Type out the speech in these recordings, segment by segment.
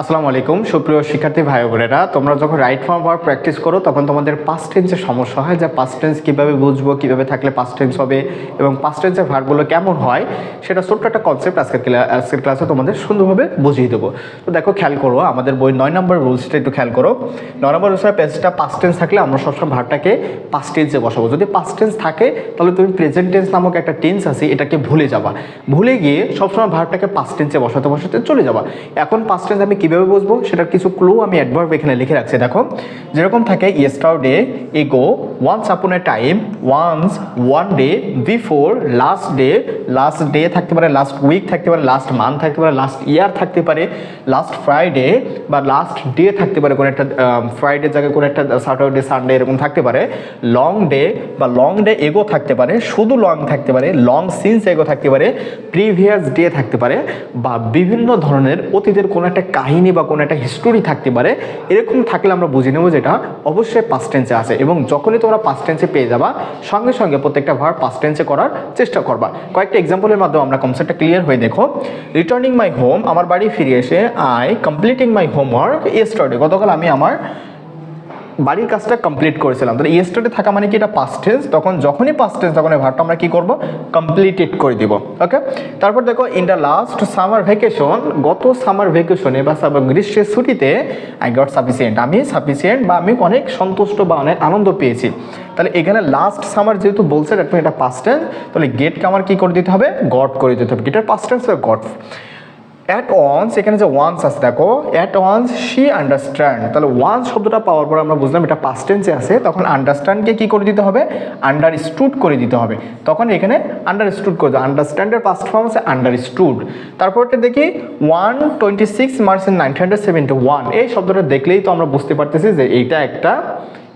আসসালামু আলাইকুম। সুপ্রিয় শিক্ষার্থী ভাই বোনেরা, তোমরা যখন রাইট ফর্ম ভার্ব প্র্যাকটিস করো, তখন তোমাদের পাস্ট টেন্সের সমস্যা হয়। যে পাস্ট টেন্স কীভাবে বুঝব, কীভাবে থাকলে পাস্ট টেন্স হবে এবং পাস্ট টেন্সের ভার্বগুলো কেমন হয়, সেটা ছোট্ট একটা কনসেপ্ট আজকের আজকের ক্লাসে তোমাদের সুন্দরভাবে বুঝিয়ে দেবো। তো দেখো, খেয়াল করো আমাদের বই নয় নম্বর রুলসটা একটু খেয়াল করো। নয় নম্বর রুলসের পেজটা পাস্ট টেন্স থাকলে আমরা সবসময় ভার্বটাকে পাস্ট টেন্সে বসাবো। যদি পাস্ট টেন্স থাকে, তাহলে তুমি প্রেজেন্ট টেন্স নামক একটা টেন্স আছে, এটাকে ভুলে যাবা। ভুলে গিয়ে সবসময় ভার্বটাকে পাস্ট টেন্সে বসাতে বসাতে চলে যাবা। এখন পাস্ট টেন্স আমি কীভাবে বুঝব? সেটার কিছু ক্লু আমি অ্যাডভার্ব এখানে লিখে রাখছি। দেখো, যেরকম থাকে yesterday ago once upon a time once one day before last day last day থাকতে পারে লাস্ট উইক থাকতে পারে লাস্ট মান্থ থাকতে পারে লাস্ট ইয়ার থাকতে পারে লাস্ট ফ্রাইডে বা লাস্ট ডে থাকতে পারে, কোনো একটা ফ্রাইডে জায়গায় কোনো একটা স্যাটারডে সানডে এরকম থাকতে পারে। লং ডে বা লং ডে এগো থাকতে পারে, শুধু লং থাকতে পারে লং সিন্স এগো থাকতে পারে প্রিভিয়াস ডে থাকতে পারে বা বিভিন্ন ধরনের অতীতের কোনো একটা কাহিনী বা কোনো একটা হিস্টোরি থাকতে পারে, এরকম থাকলে আমরা বুঝে নেব যেটা অবশ্যই পাস্ট টেন্সে আছে এবং যখনই তোমরা পাস্ট টেন্সে পেয়ে যাবা, সঙ্গে সঙ্গে প্রত্যেকটা ভার পাস্ট টেন্সে করার চেষ্টা করবা। কয়েকটা এক্সাম্পলের মাধ্যমে আমরা কনসেপ্টটা ক্লিয়ার হয়ে দেখো। রিটার্নিং মাই হোম আমার বাড়ি ফিরে এসে I completing my homework yesterday গতকাল আমি আমার বাড়ির কাজটা কমপ্লিট করেছিলাম। তাহলে ইয়েস্টারডে থাকা মানে কি এটা পাস্ট টেন্স তখন যখনই পাস্ট টেন্স তখন এই ভার্বটা আমরা কি করব? কমপ্লিটেড করে দিব। ওকে তারপর দেখো in the last summer vacation গত সামার ভ্যাকেশনে বা গ্রীষ্মের ছুটিতে আই গট সাফিসিয়েন্ট আমি সাফিসিয়েন্ট বা আমি অনেক সন্তুষ্ট বা অনেক আনন্দ পেয়েছি। তাহলে এখানে লাস্ট সামার যেহেতু বলছে এটা পাস্ট টেন্স তাহলে গেটকে আমার কি করে দিতে হবে? গড করে দিতে হবে। গেটের past tense got at once এখানে যে ওয়ান্স আছে, দেখো অ্যাট ওয়ান্স শি আন্ডারস্ট্যান্ড তাহলে ওয়ান্স শব্দটা পাওয়ার পর আমরা বুঝলাম এটা পাস্ট টেন্সে আছে, তখন আন্ডারস্ট্যান্ডকে কি করে দিতে হবে? আন্ডারস্টুড করে দিতে হবে। তখন এখানে আন্ডারস্টুড করে দেবে আন্ডারস্ট্যান্ডের পাস্ট ফর্ম আছে আন্ডারস্টুড তারপরটা দেখি one twenty six March nineteen hundred seventy one এই শব্দটা দেখলেই তো আমরা বুঝতে পারতেছি যে এইটা একটা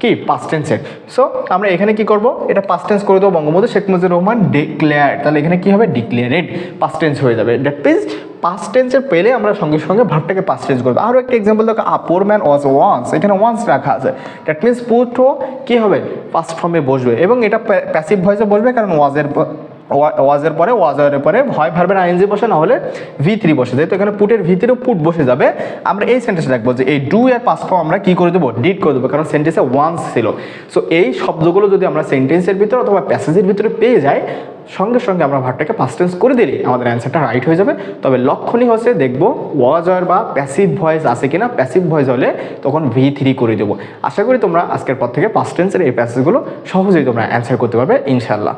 কি? পাস্ট টেন্সের সো আমরা এখানে কি করব? এটা পাস্ট টেন্স করে দেবো বঙ্গবন্ধু শেখ মুজিবুর রহমান ডিক্লেয়ার তাহলে এখানে কি হবে? ডিক্লেয়ারেড পাস্ট টেন্স হয়ে যাবে। দ্যাট মিনস পাস্ট টেন্সের পেলে আমরা সঙ্গে সঙ্গে ভাবটাকে পাস্ট টেন্স করব। আরও একটা এক্সাম্পল দেখো। A poor man was once এখানে ওয়ান্স রাখা আছে। দ্যাট মিনস পুট কি হবে? পাস্ট ফর্মে বসবে। এবং এটা প্যাসিভ ভয়েসে বসবে কারণ ওয়াজের ওয়াজের পরে ওয়াজারের পরে ভয় ভার্বের আইএনজি বসে, না হলে ভি থ্রি বসে যেহেতু এখানে পুটের ভিতরেও পুট বসে যাবে। আমরা এই সেন্টেন্সে দেখব যে এই ডু এর পাস ফর্ম আমরা কি করে দেবো? ডিট করে দেবো। কারণ সেন্টেন্সে ওয়ান্স ছিল। সো এই শব্দগুলো যদি আমরা সেন্টেন্সের ভিতরে অথবা প্যাসেজের ভিতরে পেয়ে যাই, সঙ্গে সঙ্গে আমরা ভার্বটাকে পাস্ট টেন্স করে দিলে আমাদের অ্যান্সারটা রাইট হয়ে যাবে। তবে লক্ষণই হচ্ছে দেখব, ওয়াজার বা প্যাসিভ ভয়েস আছে কিনা? প্যাসিভ ভয়েস হলে তখন ভি থ্রি করে দেবো। আশা করি তোমরা আজকের পর থেকে পাস্ট টেন্সের এই প্যাসেজগুলো সহজেই তোমরা অ্যান্সার করতে পারবে ইনশাল্লাহ